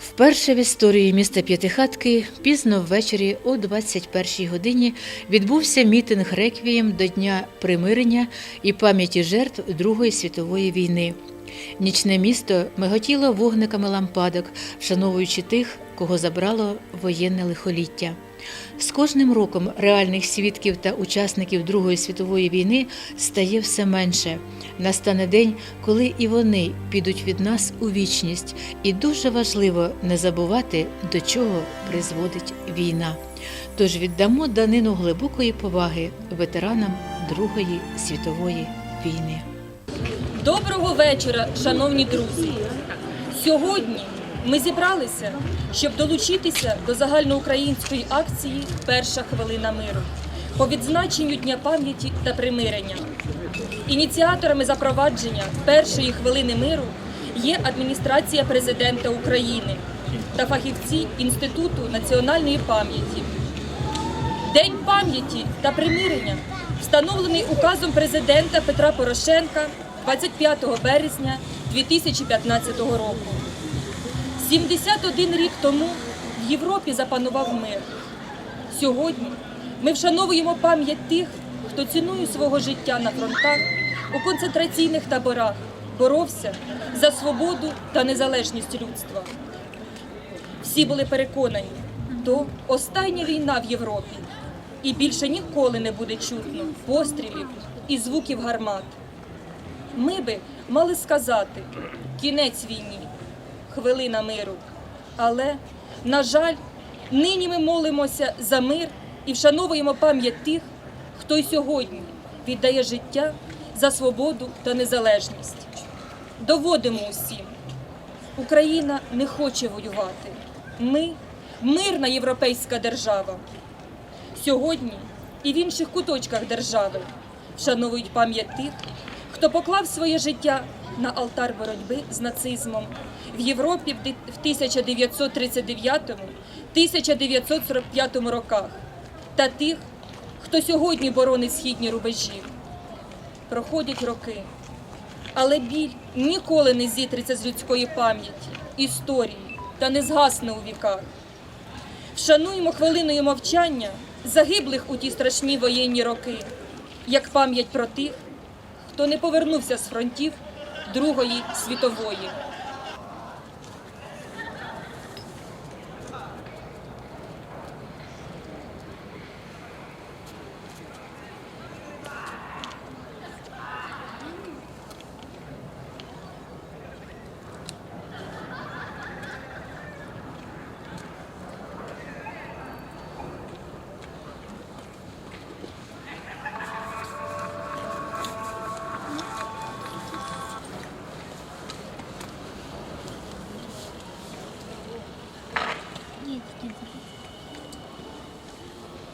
Вперше в історії міста П'ятихатки пізно ввечері о 21-й годині відбувся мітинг реквієм до Дня примирення і пам'яті жертв Другої світової війни. Нічне місто миготіло вогниками лампадок, вшановуючи тих, кого забрало воєнне лихоліття. З кожним роком реальних свідків та учасників Другої світової війни стає все менше. Настане день, коли і вони підуть від нас у вічність, і дуже важливо не забувати, до чого призводить війна. Тож віддамо данину глибокої поваги ветеранам Другої світової війни. Доброго вечора, шановні друзі. Сьогодні ми зібралися, щоб долучитися до загальноукраїнської акції Перша хвилина миру по відзначенню Дня пам'яті та примирення. Ініціаторами запровадження першої хвилини миру є адміністрація президента України та фахівці Інституту національної пам'яті. День пам'яті та примирення встановлений указом президента Петра Порошенка 25 березня 2015 року. 71 рік тому в Європі запанував мир. Сьогодні ми вшановуємо пам'ять тих, хто ціною свого життя на фронтах, у концентраційних таборах боровся за свободу та незалежність людства. Всі були переконані, то остання війна в Європі, і більше ніколи не буде чутно пострілів і звуків гармат. Ми би мали сказати кінець війні, хвилина миру. Але, на жаль, нині ми молимося за мир і вшановуємо пам'ять тих, хто й сьогодні віддає життя за свободу та незалежність. Доводимо усім, Україна не хоче воювати. Ми мирна європейська держава. Сьогодні і в інших куточках держави вшановують пам'ять тих, хто поклав своє життя на алтар боротьби з нацизмом в Європі в 1939-1945 роках та тих, хто сьогодні боронить східні рубежі. Проходять роки, але біль ніколи не зітреться з людської пам'яті, історії та не згасне у віках. Вшануємо хвилиною мовчання загиблих у ті страшні воєнні роки, як пам'ять про тих, хто не повернувся з фронтів Другої світової.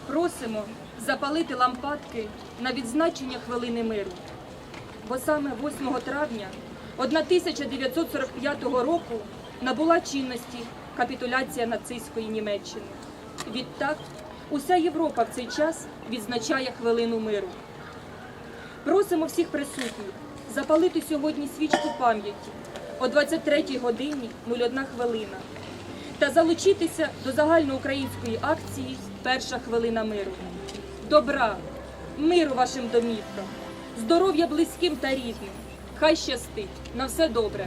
Просимо запалити лампадки на відзначення хвилини миру. Бо саме 8 травня 1945 року набула чинності капітуляція нацистської Німеччини. Відтак, уся Європа в цей час відзначає хвилину миру. Просимо всіх присутніх запалити сьогодні свічку пам'яті о 23 годині 01 хвилина та залучитися до загальноукраїнської акції Перша хвилина миру. Добра, миру вашим домівкам, здоров'я близьким та рідним. Хай щастить на все добре.